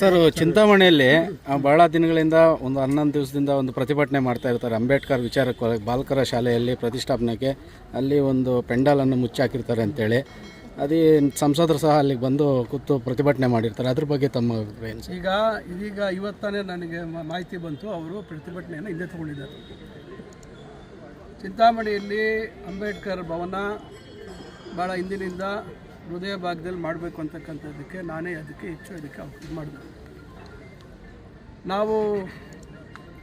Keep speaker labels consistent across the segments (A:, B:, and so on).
A: Sir, ಚಿಂತಾಮಣಿಯಲ್ಲಿ ಬಹಳ ದಿನಗಳಿಂದ ಒಂದು ಹನ್ನೊಂದು ದಿವಸದಿಂದ ಒಂದು ಪ್ರತಿಭಟನೆ ಮಾಡ್ತಾ ಇರ್ತಾರೆ. ಅಂಬೇಡ್ಕರ್ ವಿಚಾರಕ್ಕೆ ಬಾಲಕರ ಶಾಲೆಯಲ್ಲಿ ಪ್ರತಿಷ್ಠಾಪನೆಗೆ ಅಲ್ಲಿ ಒಂದು ಪೆಂಡಾಲನ್ನು ಮುಚ್ಚಾಕಿರ್ತಾರೆ ಅಂತೇಳಿ. ಅದೇ ಸಂಸದರು ಸಹ ಅಲ್ಲಿಗೆ ಬಂದು ಕೂತು ಪ್ರತಿಭಟನೆ ಮಾಡಿರ್ತಾರೆ. ಅದ್ರ ಬಗ್ಗೆ ತಮ್ಮ
B: ಈಗ, ಇದೀಗ ಇವತ್ತಾನೇ ನನಗೆ ಮಾಹಿತಿ ಬಂತು. ಅವರು ಪ್ರತಿಭಟನೆಯನ್ನು ಹಿಂದೆ ತಗೊಂಡಿದ್ದಾರೆ. ಚಿಂತಾಮಣಿಯಲ್ಲಿ ಅಂಬೇಡ್ಕರ್ ಭವನ ಭಾಳ ಹಿಂದಿನಿಂದ ಹೃದಯ ಭಾಗದಲ್ಲಿ ಮಾಡಬೇಕು ಅಂತಕ್ಕಂಥದ್ದಕ್ಕೆ ನಾನೇ ಅದಕ್ಕೆ ಹೆಚ್ಚು ಅದಕ್ಕೆ ಇದು ಮಾಡಿದೆ ನಾವು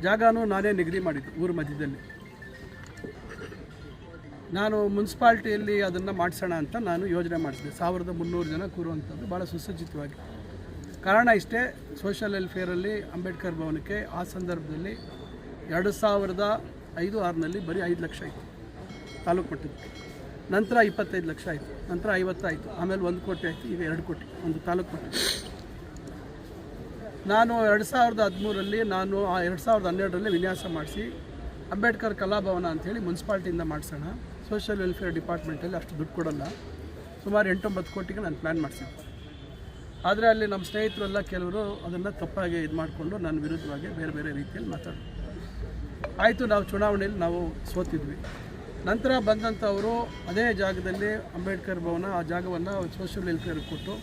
B: ಜಾಗನೂ ನಾನೇ ನಿಗದಿ ಮಾಡಿದ್ದು ಊರ ಮಧ್ಯದಲ್ಲಿ. ನಾನು ಮುನ್ಸಿಪಾಲ್ಟಿಯಲ್ಲಿ ಅದನ್ನು ಮಾಡಿಸೋಣ ಅಂತ ನಾನು ಯೋಜನೆ ಮಾಡಿಸಿದೆ ಸಾವಿರದ ಮುನ್ನೂರು ಜನ ಕೂರುವಂಥದ್ದು ಭಾಳ ಸುಸಜ್ಜಿತವಾಗಿ. ಕಾರಣ ಇಷ್ಟೇ ಸೋಷಿಯಲ್ ವೆಲ್ಫೇರಲ್ಲಿ ಅಂಬೇಡ್ಕರ್ ಭವನಕ್ಕೆ ಆ ಸಂದರ್ಭದಲ್ಲಿ ಎರಡು ಸಾವಿರದ ಐದು ಆರಿನಲ್ಲಿ ಬರೀ ಐದು ಲಕ್ಷ ಆಯಿತು ತಾಲೂಕು ಮಟ್ಟಕ್ಕೆ. ನಂತರ ಇಪ್ಪತ್ತೈದು ಲಕ್ಷ ಆಯಿತು. ನಂತರ ಐವತ್ತಾಯಿತು ಆಮೇಲೆ ಒಂದು ಕೋಟಿ ಆಯಿತು, ಈಗ ಎರಡು ಕೋಟಿ. ಒಂದು ತಾಲೂಕು ಮಟ್ಟಕ್ಕೆ. ನಾನು ಎರಡು ಸಾವಿರದ ಹದಿಮೂರಲ್ಲಿ ನಾನು ಎರಡು ಸಾವಿರದ ಹನ್ನೆರಡರಲ್ಲಿ ವಿನ್ಯಾಸ ಮಾಡಿಸಿ ಅಂಬೇಡ್ಕರ್ ಕಲಾಭವನ ಅಂಥೇಳಿ ಮುನ್ಸಿಪಾಲ್ಟಿಯಿಂದ ಮಾಡಿಸೋಣ. ಸೋಷಿಯಲ್ ವೆಲ್ಫೇರ್ ಡಿಪಾರ್ಟ್ಮೆಂಟಲ್ಲಿ ಅಷ್ಟು ದುಡ್ಡು ಕೊಡಲ್ಲ. ಸುಮಾರು ಎಂಟೊಂಬತ್ತು ಕೋಟಿಗೆ ನಾನು ಪ್ಲ್ಯಾನ್ ಮಾಡಿಸಿದ್ದೆ. ಆದರೆ ಅಲ್ಲಿ ನಮ್ಮ ಸ್ನೇಹಿತರೆಲ್ಲ ಕೆಲವರು ಅದನ್ನು ತಪ್ಪಾಗಿ ಇದು ಮಾಡಿಕೊಂಡು ನನ್ನ ವಿರುದ್ಧವಾಗಿ ಬೇರೆ ಬೇರೆ ರೀತಿಯಲ್ಲಿ ಮಾತಾಡೋದು ಆಯಿತು, ನಾವು ಚುನಾವಣೆಯಲ್ಲಿ ನಾವು ಸೋತಿದ್ವಿ. ನಂತರ ಬಂದಂಥವರು ಅದೇ ಜಾಗದಲ್ಲಿ ಅಂಬೇಡ್ಕರ್ ಭವನ ಆ ಜಾಗವನ್ನು ಸೋಷಿಯಲ್ ವೆಲ್ಫೇರ್ ಕೊಟ್ಟು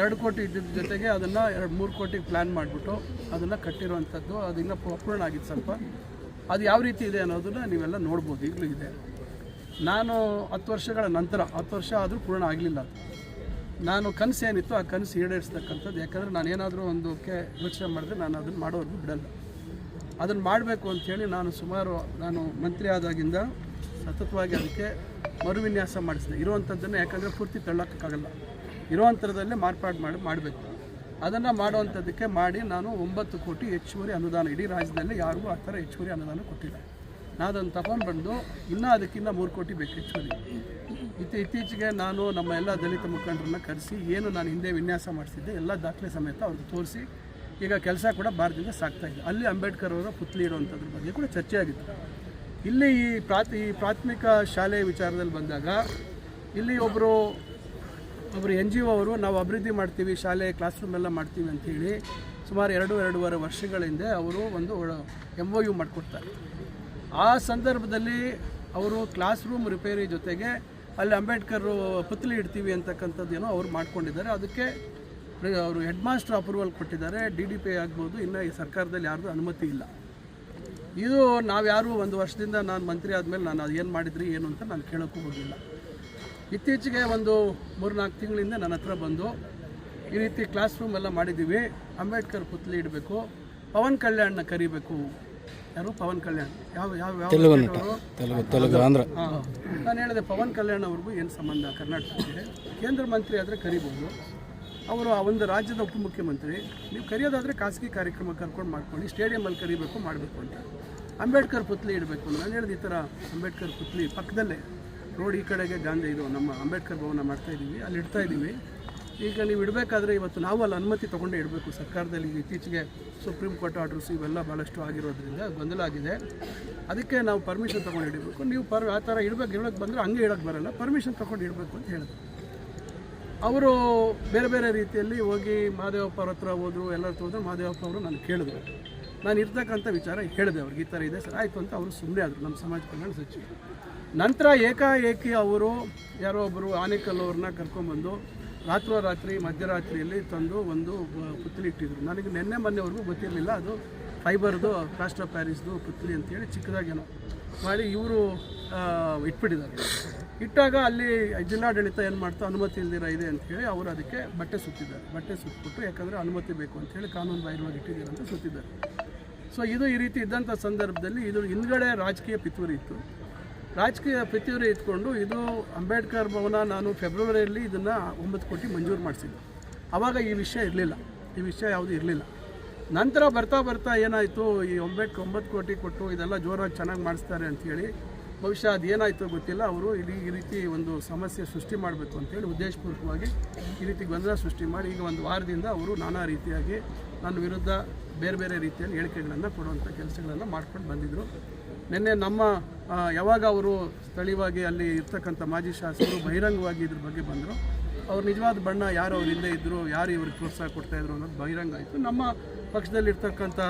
B: ಎರಡು ಕೋಟಿ ಇದ್ದಿದ್ದ ಜೊತೆಗೆ ಅದನ್ನು ಎರಡು ಮೂರು ಕೋಟಿಗೆ ಪ್ಲ್ಯಾನ್ ಮಾಡಿಬಿಟ್ಟು ಅದನ್ನು ಕಟ್ಟಿರುವಂಥದ್ದು, ಅದು ಇನ್ನೂ ಅಪೂರ್ಣ ಆಗಿತ್ತು ಸ್ವಲ್ಪ. ಅದು ಯಾವ ರೀತಿ ಇದೆ ಅನ್ನೋದನ್ನು ನೀವೆಲ್ಲ ನೋಡ್ಬೋದು, ಈಗಲೂ ಇದೆ. ನಾನು ಹತ್ತು ವರ್ಷಗಳ ನಂತರ, ಹತ್ತು ವರ್ಷ ಆದರೂ ಪೂರ್ಣ ಆಗಲಿಲ್ಲ ನಾನು ಕನಸು ಏನಿತ್ತು ಆ ಕನಸು ಈಡೇರಿಸ್ತಕ್ಕಂಥದ್ದು. ಯಾಕಂದರೆ ನಾನು ಏನಾದರೂ ಒಂದಕ್ಕೆ ಯೋಚನೆ ಮಾಡಿದ್ರೆ ನಾನು ಅದನ್ನು ಮಾಡೋರ್ಗೂ ಬಿಡಲ್ಲ. ಅದನ್ನು ಮಾಡಬೇಕು ಅಂಥೇಳಿ ನಾನು ಸುಮಾರು, ನಾನು ಮಂತ್ರಿ ಆದಾಗಿಂದ ಸತತವಾಗಿ ಅದಕ್ಕೆ ಮರುವಿನ್ಯಾಸ ಮಾಡಿಸಿದೆ. ಇರುವಂಥದ್ದನ್ನು ಯಾಕಂದರೆ ಪೂರ್ತಿ ತಳ್ಳೋಕ್ಕಾಗಲ್ಲ. ಇರುವಂಥದ್ದಲ್ಲೇ ಮಾರ್ಪಾಡು ಮಾಡಿ ಮಾಡಬೇಕು. ಅದನ್ನು ಮಾಡುವಂಥದ್ದಕ್ಕೆ ಮಾಡಿ ನಾನು ಒಂಬತ್ತು ಕೋಟಿ ಹೆಚ್ಚುವರಿ ಅನುದಾನ, ಇಡೀ ರಾಜ್ಯದಲ್ಲಿ ಯಾರಿಗೂ ಆ ಥರ ಹೆಚ್ಚುವರಿ ಅನುದಾನ ಕೊಟ್ಟಿಲ್ಲ. ನಾನು ಅದನ್ನು ತಗೊಂಡು ಬಂದು ಇನ್ನೂ ಅದಕ್ಕಿಂತ ಮೂರು ಕೋಟಿ ಬೇಕು ಹೆಚ್ಚುವರಿ. ಇತ್ತಿ, ಇತ್ತೀಚೆಗೆ ನಾನು ನಮ್ಮ ಎಲ್ಲ ದಲಿತ ಮುಖಂಡರನ್ನ ಕರೆಸಿ ಏನು ನಾನು ಹಿಂದೆ ವಿನ್ಯಾಸ ಮಾಡಿಸಿದ್ದೆ ಎಲ್ಲ ದಾಖಲೆ ಸಮೇತ ಅವ್ರಿಗೆ ತೋರಿಸಿ ಈಗ ಕೆಲಸ ಕೂಡ ಭಾರತದಿಂದ ಸಾಗ್ತಾ ಇದೆ ಅಲ್ಲಿ ಅಂಬೇಡ್ಕರ್ ಅವರ ಪುತ್ಲಿ ಇರುವಂಥದ್ರ ಬಗ್ಗೆ ಕೂಡ ಚರ್ಚೆ ಆಗಿತ್ತು. ಇಲ್ಲಿ ಈ ಪ್ರಾತಿ, ಈ ಪ್ರಾಥಮಿಕ ಶಾಲೆ ವಿಚಾರದಲ್ಲಿ ಬಂದಾಗ ಇಲ್ಲಿ ಒಬ್ಬರು ಒಬ್ಬರು ಎನ್ ಜಿ ಒ ಅವರು, ನಾವು ಅಭಿವೃದ್ಧಿ ಮಾಡ್ತೀವಿ, ಶಾಲೆ ಕ್ಲಾಸ್ ರೂಮ್ ಎಲ್ಲ ಮಾಡ್ತೀವಿ ಅಂಥೇಳಿ ಸುಮಾರು ಎರಡು, ಎರಡೂವರೆ ವರ್ಷಗಳ ಹಿಂದೆ ಅವರು ಒಂದು ಎಂ ಒ ಯು ಮಾಡಿಕೊಡ್ತಾರೆ. ಆ ಸಂದರ್ಭದಲ್ಲಿ ಅವರು ಕ್ಲಾಸ್ ರೂಮ್ ರಿಪೇರಿ ಜೊತೆಗೆ ಅಲ್ಲಿ ಅಂಬೇಡ್ಕರ್ ಪುತ್ಲಿ ಇಡ್ತೀವಿ ಅಂತಕ್ಕಂಥದ್ದು ಏನೋ ಅವ್ರು ಮಾಡ್ಕೊಂಡಿದ್ದಾರೆ. ಅದಕ್ಕೆ ಅವರು ಹೆಡ್ ಮಾಸ್ಟರ್ ಅಪ್ರೂವಲ್ ಕೊಟ್ಟಿದ್ದಾರೆ. ಡಿ ಡಿ ಪಿ ಆಗ್ಬೋದು, ಇನ್ನು ಈ ಸರ್ಕಾರದಲ್ಲಿ ಯಾರ್ದು ಅನುಮತಿ ಇಲ್ಲ. ಇದು ನಾವು ಯಾರು ಒಂದು ವರ್ಷದಿಂದ ನಾನು ಮಂತ್ರಿ ಆದಮೇಲೆ ನಾನು ಅದು ಏನು ಮಾಡಿದ್ರಿ ಏನು ಅಂತ ನಾನು ಕೇಳೋಕ್ಕೂ ಹೋಗಿಲ್ಲ. ಇತ್ತೀಚೆಗೆ ಒಂದು ಮೂರು ನಾಲ್ಕು ತಿಂಗಳಿಂದ ನನ್ನ ಹತ್ರ ಬಂದು ಈ ರೀತಿ ಕ್ಲಾಸ್ ರೂಮ್ ಎಲ್ಲ ಮಾಡಿದ್ದೀವಿ. ಅಂಬೇಡ್ಕರ್ ಪುತ್ಲಿ ಇಡಬೇಕು ಪವನ್ ಕಲ್ಯಾಣ್ನ ಕರಿಬೇಕು. ಯಾರು? ಪವನ್ ಕಲ್ಯಾಣ್. ಯಾವ ಯಾವ ಯಾವ ನಾನು ಹೇಳಿದೆ ಪವನ್ ಕಲ್ಯಾಣ್ ಅವ್ರಿಗೂ ಏನು ಸಂಬಂಧ ಕರ್ನಾಟಕಕ್ಕೆ? ಕೇಂದ್ರ ಮಂತ್ರಿ ಆದರೆ ಕರಿಬೋದು. ಅವರು ಆ ಒಂದು ರಾಜ್ಯದ ಉಪಮುಖ್ಯಮಂತ್ರಿ ನೀವು ಕರೆಯೋದಾದರೆ ಖಾಸಗಿ ಕಾರ್ಯಕ್ರಮ ಕರ್ಕೊಂಡು ಮಾಡ್ಕೊಂಡು ಸ್ಟೇಡಿಯಮಲ್ಲಿ ಕರಿಬೇಕು ಮಾಡಬೇಕು ಅಂತ. ಅಂಬೇಡ್ಕರ್ ಪುತ್ಲಿ ಇಡಬೇಕು ನಾನು ಹೇಳಿದೆ ಈ ಥರ ಅಂಬೇಡ್ಕರ್ ಪುತ್ಲಿ ಪಕ್ಕದಲ್ಲೇ. ರೋಡ್ ಈ ಕಡೆಗೆ ಗಾಂಧಿ ಇದು ನಮ್ಮ ಅಂಬೇಡ್ಕರ್ ಭವನ ಮಾಡ್ತಾ ಇದ್ದೀವಿ, ಅಲ್ಲಿ ಇಡ್ತಾ ಇದ್ದೀವಿ. ಈಗ ನೀವು ಇಡಬೇಕಾದ್ರೆ ಇವತ್ತು ನಾವು ಅಲ್ಲಿ ಅನುಮತಿ ತೊಗೊಂಡೇ ಇಡಬೇಕು. ಸರ್ಕಾರದಲ್ಲಿ ಇತ್ತೀಚೆಗೆ ಸುಪ್ರೀಂ ಕೋರ್ಟ್ ಆರ್ಡರ್ಸ್ ಇವೆಲ್ಲ ಭಾಳಷ್ಟು ಆಗಿರೋದ್ರಿಂದ ಗೊಂದಲ ಆಗಿದೆ. ಅದಕ್ಕೆ ನಾವು ಪರ್ಮಿಷನ್ ತೊಗೊಂಡು ಇಡಬೇಕು. ನೀವು ಪರ್ ಆ ಥರ ಇಡಬೇಕು ಇಡೋಕ್ಕೆ ಬಂದರೆ ಹಂಗೆ ಇಡೋಕ್ಕೆ ಬರಲ್ಲ. ಪರ್ಮಿಷನ್ ತೊಗೊಂಡು ಇಡಬೇಕು ಅಂತ ಹೇಳಿದ್ರು. ಅವರು ಬೇರೆ ಬೇರೆ ರೀತಿಯಲ್ಲಿ ಹೋಗಿ ಮಹಾದೇವಪ್ಪ ಅವ್ರ ಹತ್ರ ಹೋದರು ಎಲ್ಲರ ಹೋದ್ರು ಮಹಾದೇವಪ್ಪ ಅವರು ನಾನು ಕೇಳಿದ್ರು. ನಾನು ಇರ್ತಕ್ಕಂಥ ವಿಚಾರ ಹೇಳಿದೆ ಅವ್ರಿಗೆ. ಈ ಥರ ಇದೆ ಸರ್, ಆಯಿತು ಅಂತ ಅವರು ಸುಮ್ಮನೆ ಆದರು ನಮ್ಮ ಸಮಾಜ ಕಲ್ಯಾಣ ಸಚಿವರು. ನಂತರ ಏಕಾಏಕಿ ಅವರು ಯಾರೋ ಒಬ್ಬರು ಆನೇಕಲ್ ಅವ್ರನ್ನ ಕರ್ಕೊಂಬಂದು ರಾತ್ರೋರಾತ್ರಿ, ಮಧ್ಯರಾತ್ರಿಯಲ್ಲಿ ತಂದು ಒಂದು ಪುತ್ಲಿ ಇಟ್ಟಿದ್ರು. ನನಗೆ ನಿನ್ನೆ ಮೊನ್ನೆವರೆಗೂ ಗೊತ್ತಿರಲಿಲ್ಲ. ಅದು ಫೈಬರ್ದು ಪ್ಲಾಸ್ಟರ್ ಪ್ಯಾರಿಸ್ದು ಪುತ್ಲಿ ಅಂತೇಳಿ ಚಿಕ್ಕದಾಗೇನೋ ಮಾಡಿ ಇವರು ಇಟ್ಬಿಟ್ಟಿದ್ದಾರೆ. ಇಟ್ಟಾಗ ಅಲ್ಲಿ ಜಿಲ್ಲಾಡಳಿತ ಏನು ಮಾಡ್ತಾ, ಅನುಮತಿ ಇಲ್ದಿರ ಇದೆ ಅಂತೇಳಿ ಅವರು ಅದಕ್ಕೆ ಬಟ್ಟೆ ಸುತ್ತಿದ್ದಾರೆ. ಬಟ್ಟೆ ಸುತ್ತಿಬಿಟ್ಟು ಯಾಕಂದರೆ ಅನುಮತಿ ಬೇಕು ಅಂತೇಳಿ ಕಾನೂನು ಬಾಹಿರವಾಗಿ ಇಟ್ಟಿದ್ದೀರ ಅಂತ ಸುತ್ತಿದ್ದಾರೆ. ಸೊ ಇದು ಈ ರೀತಿ ಇದ್ದಂಥ ಸಂದರ್ಭದಲ್ಲಿ ಇದು ಹಿಂದ್ಗಡೆ ರಾಜಕೀಯ ಪಿತೂರಿ ಇತ್ತು. ರಾಜಕೀಯ ಪಿತೂರಿ ಇಟ್ಕೊಂಡು ಇದು ಅಂಬೇಡ್ಕರ್ ಭವನ ನಾನು ಫೆಬ್ರವರಿಯಲ್ಲಿ ಇದನ್ನು ಒಂಬತ್ತು ಕೋಟಿ ಮಂಜೂರು ಮಾಡಿಸಿದ್ದೆ. ಆವಾಗ ಈ ವಿಷಯ ಇರಲಿಲ್ಲ. ಈ ವಿಷಯ ಯಾವುದೂ ಇರಲಿಲ್ಲ. ನಂತರ ಬರ್ತಾ ಬರ್ತಾ ಏನಾಯಿತು, ಈ ಒಂಬತ್ತು ಒಂಬತ್ತು ಕೋಟಿ ಕೊಟ್ಟು ಇದೆಲ್ಲ ಜೋರಾಗಿ ಚೆನ್ನಾಗಿ ಮಾಡಿಸ್ತಾರೆ ಅಂಥೇಳಿ ಬಹುಶಃ ಅದು ಏನಾಯಿತು ಗೊತ್ತಿಲ್ಲ. ಅವರು ಇಲ್ಲಿ ಈ ರೀತಿ ಒಂದು ಸಮಸ್ಯೆ ಸೃಷ್ಟಿ ಮಾಡಬೇಕು ಅಂತೇಳಿ ಉದ್ದೇಶಪೂರ್ವಕವಾಗಿ ಈ ರೀತಿ ಗೊಂದಲ ಸೃಷ್ಟಿ ಮಾಡಿ ಈಗ ಒಂದು ವಾರದಿಂದ ಅವರು ನಾನಾ ರೀತಿಯಾಗಿ ನನ್ನ ವಿರುದ್ಧ ಬೇರೆ ಬೇರೆ ರೀತಿಯಲ್ಲಿ ಹೇಳಿಕೆಗಳನ್ನು ಕೊಡುವಂಥ ಕೆಲಸಗಳನ್ನು ಮಾಡ್ಕೊಂಡು ಬಂದಿದ್ದರು ನಿನ್ನೆ ನಮ್ಮ ಯಾವಾಗ ಅವರು ಸ್ಥಳೀಯವಾಗಿ ಅಲ್ಲಿ ಇರ್ತಕ್ಕಂಥ ಮಾಜಿ ಶಾಸಕರು ಬಹಿರಂಗವಾಗಿ ಇದ್ರ ಬಗ್ಗೆ ಬಂದರು. ಅವ್ರ ನಿಜವಾದ ಬಣ್ಣ ಯಾರು ಅವ್ರ ಹಿಂದೆ ಇದ್ದರು ಯಾರು ಇವ್ರಿಗೆ ಪ್ರೋತ್ಸಾಹ ಕೊಡ್ತಾ ಇದ್ರು ಅನ್ನೋದು ಬಹಿರಂಗ ಆಯಿತು. ನಮ್ಮ ಪಕ್ಷದಲ್ಲಿರ್ತಕ್ಕಂಥ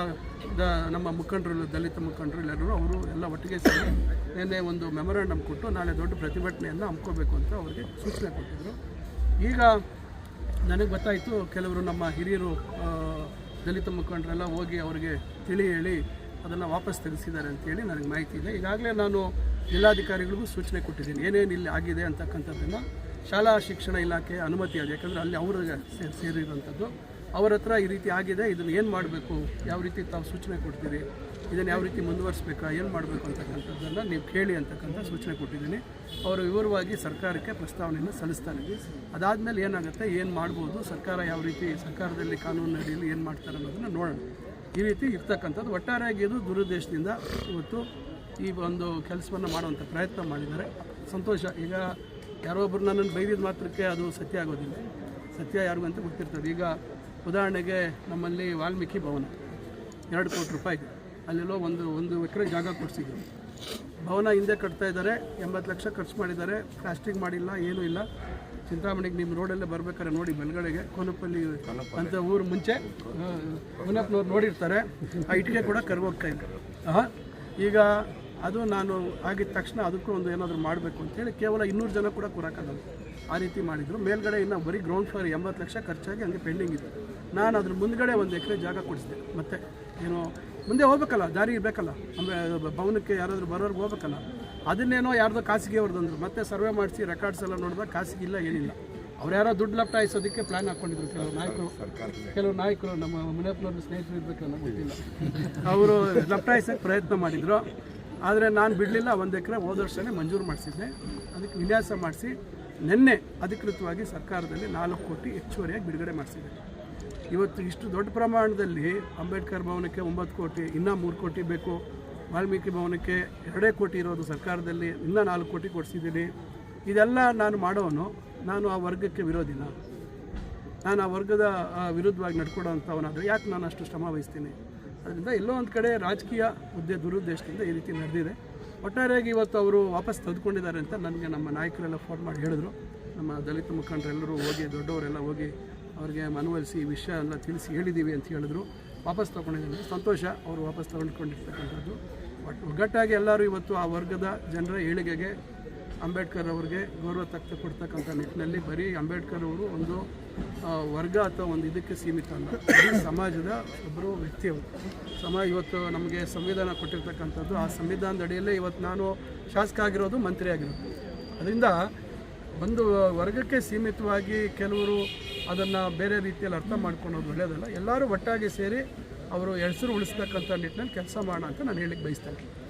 B: ದ, ನಮ್ಮ ಮುಖಂಡರು, ದಲಿತ ಮುಖಂಡರು ಎಲ್ಲರೂ ಅವರು ಎಲ್ಲ ಒಟ್ಟಿಗೆ ಸೇರಿ ನಿನ್ನೆ ಒಂದು ಮೆಮೊರಾಂಡಮ್ ಕೊಟ್ಟು ನಾಳೆ ದೊಡ್ಡ ಪ್ರತಿಭಟನೆಯನ್ನು ಹಮ್ಕೋಬೇಕು ಅಂತ ಅವರಿಗೆ ಸೂಚನೆ ಕೊಟ್ಟಿದ್ದರು ಈಗ ನನಗೆ ಗೊತ್ತಾಯಿತು ಕೆಲವರು ನಮ್ಮ ಹಿರಿಯರು ದಲಿತ ಮುಖಂಡರೆಲ್ಲ ಹೋಗಿ ಅವರಿಗೆ ತಿಳಿ ಹೇಳಿ ಅದನ್ನು ವಾಪಸ್ ತೆಗೆಸಿದ್ದಾರೆ ಅಂತೇಳಿ ನನಗೆ ಮಾಹಿತಿ ಇದೆ. ಈಗಾಗಲೇ ನಾನು ಜಿಲ್ಲಾಧಿಕಾರಿಗಳಿಗೂ ಸೂಚನೆ ಕೊಟ್ಟಿದ್ದೀನಿ. ಏನೇನು ಇಲ್ಲಿ ಆಗಿದೆ ಅಂತಕ್ಕಂಥದ್ದನ್ನು ಶಾಲಾ ಶಿಕ್ಷಣ ಇಲಾಖೆ ಅನುಮತಿ ಆಗಿದೆ ಯಾಕಂದರೆ ಅಲ್ಲಿ ಅವರ ಸೇರಿರುವಂಥದ್ದು. ಅವರ ಹತ್ರ ಈ ರೀತಿ ಆಗಿದೆ. ಇದನ್ನು ಏನು ಮಾಡಬೇಕು? ಯಾವ ರೀತಿ ತಾವು ಸೂಚನೆ ಕೊಡ್ತೀರಿ? ಇದನ್ನು ಯಾವ ರೀತಿ ಮುಂದುವರಿಸ್ಬೇಕಾ? ಏನು ಮಾಡಬೇಕು ಅಂತಕ್ಕಂಥದ್ದನ್ನು ನೀವು ಕೇಳಿ ಅಂತಕ್ಕಂಥ ಸೂಚನೆ ಕೊಟ್ಟಿದ್ದೀನಿ. ಅವರು ವಿವರವಾಗಿ ಸರ್ಕಾರಕ್ಕೆ ಪ್ರಸ್ತಾವನೆಯನ್ನು ಸಲ್ಲಿಸ್ತಾ ಇದ್ದೀವಿ ಅದಾದಮೇಲೆ ಏನಾಗುತ್ತೆ? ಏನು ಮಾಡ್ಬೋದು? ಸರ್ಕಾರ ಯಾವ ರೀತಿ ಸರ್ಕಾರದಲ್ಲಿ ಕಾನೂನು ಅಡಿಯಲ್ಲಿ ಏನು ಮಾಡ್ತಾರೆ ಅನ್ನೋದನ್ನು ನೋಡೋಣ. ಈ ರೀತಿ ಇರ್ತಕ್ಕಂಥದ್ದು. ಒಟ್ಟಾರೆಯಾಗಿ ಇದು ದುರುದ್ದೇಶದಿಂದ ಇವತ್ತು ಈ ಒಂದು ಕೆಲಸವನ್ನು ಮಾಡುವಂಥ ಪ್ರಯತ್ನ ಮಾಡಿದ್ದಾರೆ. ಸಂತೋಷ. ಈಗ ಯಾರೋ ಒಬ್ಬರು ನನ್ನನ್ನು ಬೈದಿದ ಮಾತ್ರಕ್ಕೆ ಅದು ಸತ್ಯ ಆಗೋದಿಲ್ಲ. ಸತ್ಯ ಯಾರಿಗೂ ಅಂತ ಗೊತ್ತಿರ್ತದೆ. ಈಗ ಉದಾಹರಣೆಗೆ ನಮ್ಮಲ್ಲಿ ವಾಲ್ಮೀಕಿ ಭವನ. ಎರಡು ಕೋಟಿ ರೂಪಾಯಿ ಅಲ್ಲೆಲ್ಲೋ ಒಂದು ಒಂದು ಎಕರೆ ಜಾಗ ಕೊಡಿಸಿದ್ರು. ಭವನ ಹಿಂದೆ ಕಟ್ತಾ ಇದ್ದಾರೆ. ಎಂಬತ್ತು ಲಕ್ಷ ಖರ್ಚು ಮಾಡಿದ್ದಾರೆ. ಪ್ಲಾಸ್ಟಿಕ್ ಮಾಡಿಲ್ಲ, ಏನೂ ಇಲ್ಲ. ಚಿಂತಾಮಣಿಗೆ ನಿಮ್ಮ ರೋಡಲ್ಲೇ ಬರ್ಬೇಕಾದ್ರೆ ನೋಡಿ ಬೆಳಗಡೆಗೆ ಕೋನಪಲ್ಲಿ ಅಂತ ಊರು ಮುಂಚೆ ಮುನಪ್ಪನವ್ರು ನೋಡಿರ್ತಾರೆ. ಆ ಇಟ್ಟಿಗೆ ಕೂಡ ಕರ್ಗೋಗ್ತಾ ಇದ್ದಾರೆ ಹಾಂ ಈಗ ಅದು ನಾನು ಆಗಿದ ತಕ್ಷಣ ಅದಕ್ಕೂ ಒಂದು ಏನಾದರೂ ಮಾಡಬೇಕು ಅಂತೇಳಿ ಕೇವಲ ಇನ್ನೂರು ಜನ ಕೂಡ ಕೂರಕ್ಕಾಗಲ್ಲ ಆ ರೀತಿ ಮಾಡಿದರು. ಮೇಲ್ಗಡೆ ಇನ್ನು ಬರೀ ಗ್ರೌಂಡ್ ಫ್ಲೋರ್ ಎಂಬತ್ತು ಲಕ್ಷ ಖರ್ಚಾಗಿ ಹಂಗೆ ಪೆಂಡಿಂಗ್ ಇದೆ ನಾನು ಅದ್ರ ಮುಂದ್ಗಡೆ ಒಂದು ಎಕರೆ ಜಾಗ ಕೊಡಿಸಿದೆ. ಮತ್ತೆ ಏನು ಮುಂದೆ ಹೋಗ್ಬೇಕಲ್ಲ ದಾರಿ ಇರಬೇಕಲ್ಲ. ಅಂದರೆ ಭವನಕ್ಕೆ ಯಾರಾದರೂ ಬರೋರ್ಗೆ ಹೋಗ್ಬೇಕಲ್ಲ. ಅದನ್ನೇನೋ ಯಾರ್ದೋ ಖಾಸಗಿ ಅವ್ರದ್ದು ಅಂದರು. ಮತ್ತೆ ಸರ್ವೆ ಮಾಡಿಸಿ ರೆಕಾರ್ಡ್ಸ್ ಎಲ್ಲ ನೋಡಿದಾಗ ಖಾಸಗಿ ಇಲ್ಲ, ಏನಿಲ್ಲ. ಅವ್ರು ಯಾರೋ ದುಡ್ಡು ಲಪ್ಟಾಯಿಸೋದಕ್ಕೆ ಪ್ಲ್ಯಾನ್ ಹಾಕ್ಕೊಂಡಿದ್ರು ಕೆಲವು ನಾಯಕರು ಕೆಲವು ನಾಯಕರು ನಮ್ಮ ಮುನಿಯಪ್ಪನವ್ರ ಸ್ನೇಹಿತರು ಇರಬೇಕಲ್ಲ, ಗೊತ್ತಿಲ್ಲ. ಅವರು ಲಪ್ಟಾಯಿಸೋಕ್ಕೆ ಪ್ರಯತ್ನ ಮಾಡಿದರು. ಆದರೆ ನಾನು ಬಿಡಲಿಲ್ಲ, ಒಂದು ಎಕರೆ ಹೋದ ವರ್ಷನೇ ಮಂಜೂರು ಮಾಡಿಸಿದ್ದೆ. ಅದಕ್ಕೆ ವಿನ್ಯಾಸ ಮಾಡಿಸಿ ನಿನ್ನೆ ಅಧಿಕೃತವಾಗಿ ಸರ್ಕಾರದಲ್ಲಿ ನಾಲ್ಕು ಕೋಟಿ ಹೆಚ್ಚುವರಿಯಾಗಿ ಬಿಡುಗಡೆ ಮಾಡಿಸಿದೆ ಇವತ್ತು ಇಷ್ಟು ದೊಡ್ಡ ಪ್ರಮಾಣದಲ್ಲಿ ಅಂಬೇಡ್ಕರ್ ಭವನಕ್ಕೆ ಒಂಬತ್ತು ಕೋಟಿ, ಇನ್ನೂ ಮೂರು ಕೋಟಿ ಬೇಕು. ವಾಲ್ಮೀಕಿ ಭವನಕ್ಕೆ ಎರಡೇ ಕೋಟಿ ಇರೋದು ಸರ್ಕಾರದಲ್ಲಿ, ಇನ್ನೂ ನಾಲ್ಕು ಕೋಟಿ ಕೊಡಿಸಿದ್ದೀನಿ. ಇದೆಲ್ಲ ನಾನು ಮಾಡೋನು, ನಾನು ಆ ವರ್ಗಕ್ಕೆ ವಿರೋಧಿನ. ನಾನು ಆ ವರ್ಗದ ವಿರುದ್ಧವಾಗಿ ನಡ್ಕೊಡೋವಂಥವನಾದರೆ ಯಾಕೆ ನಾನು ಅಷ್ಟು ಶ್ರಮ ವಹಿಸ್ತೀನಿ? ಅದರಿಂದ ಎಲ್ಲೋ ಒಂದು ಕಡೆ ರಾಜಕೀಯ ಹುದ್ದೆ ದುರುದ್ದೇಶದಿಂದ ಈ ರೀತಿ ನಡೆದಿದೆ. ಒಟ್ಟಾರೆಯಾಗಿ ಇವತ್ತು ಅವರು ವಾಪಸ್ ತೆಗೆದುಕೊಂಡಿದ್ದಾರೆ ಅಂತ ನನಗೆ ನಮ್ಮ ನಾಯಕರೆಲ್ಲ ಫೋನ್ ಮಾಡಿ ಹೇಳಿದ್ರು. ನಮ್ಮ ದಲಿತ ಮುಖಂಡರೆಲ್ಲರೂ ಹೋಗಿ, ದೊಡ್ಡವರೆಲ್ಲ ಹೋಗಿ ಅವ್ರಿಗೆ ಮನವೊಲಿಸಿ ಈ ವಿಷಯ ಎಲ್ಲ ತಿಳಿಸಿ ಹೇಳಿದ್ದೀವಿ ಅಂತ ಹೇಳಿದ್ರು. ವಾಪಸ್ ತೊಗೊಂಡಿದ್ದಾರೆ. ಸಂತೋಷ, ಅವರು ವಾಪಸ್ ತಗೊಂಡ್ಕೊಂಡಿರ್ತಕ್ಕಂಥದ್ದು. ಒಗ್ಗಟ್ಟಾಗಿ ಎಲ್ಲರೂ ಇವತ್ತು ಆ ವರ್ಗದ ಜನರ ಏಳಿಗೆಗೆ ಅಂಬೇಡ್ಕರ್ ಅವರಿಗೆ ಗೌರವ ತಕ್ಕ ಕೊಡ್ತಕ್ಕಂಥ ನಿಟ್ಟಿನಲ್ಲಿ ಬರೀ ಅಂಬೇಡ್ಕರ್ ಅವರು ಒಂದು ವರ್ಗ ಅಥವಾ ಒಂದು ಇದಕ್ಕೆ ಸೀಮಿತ ಅಲ್ಲ. ಸಮಾಜದ ಒಬ್ಬರು ವ್ಯಕ್ತಿಯವರು ಸಮಾಜ ಇವತ್ತು ನಮಗೆ ಸಂವಿಧಾನ ಕೊಟ್ಟಿರ್ತಕ್ಕಂಥದ್ದು, ಆ ಸಂವಿಧಾನದ ಅಡಿಯಲ್ಲೇ ಇವತ್ತು ನಾನು ಶಾಸಕ ಆಗಿರೋದು ಮಂತ್ರಿ ಆಗಿರೋದು. ಅದರಿಂದ ಒಂದು ವರ್ಗಕ್ಕೆ ಸೀಮಿತವಾಗಿ ಕೆಲವರು ಅದನ್ನು ಬೇರೆ ರೀತಿಯಲ್ಲಿ ಅರ್ಥ ಮಾಡ್ಕೊಳೋದು ಒಳ್ಳೆಯದಲ್ಲ ಎಲ್ಲರೂ ಒಟ್ಟಾಗಿ ಸೇರಿ ಅವರು ಹೆಸರು ಉಳಿಸ್ಬೇಕಂತ ನಿಟ್ಟಿನಲ್ಲಿ ಕೆಲಸ ಮಾಡೋಣ ಅಂತ ನಾನು ಹೇಳಿಕ್ಕೆ ಬಯಸ್ತೇನೆ.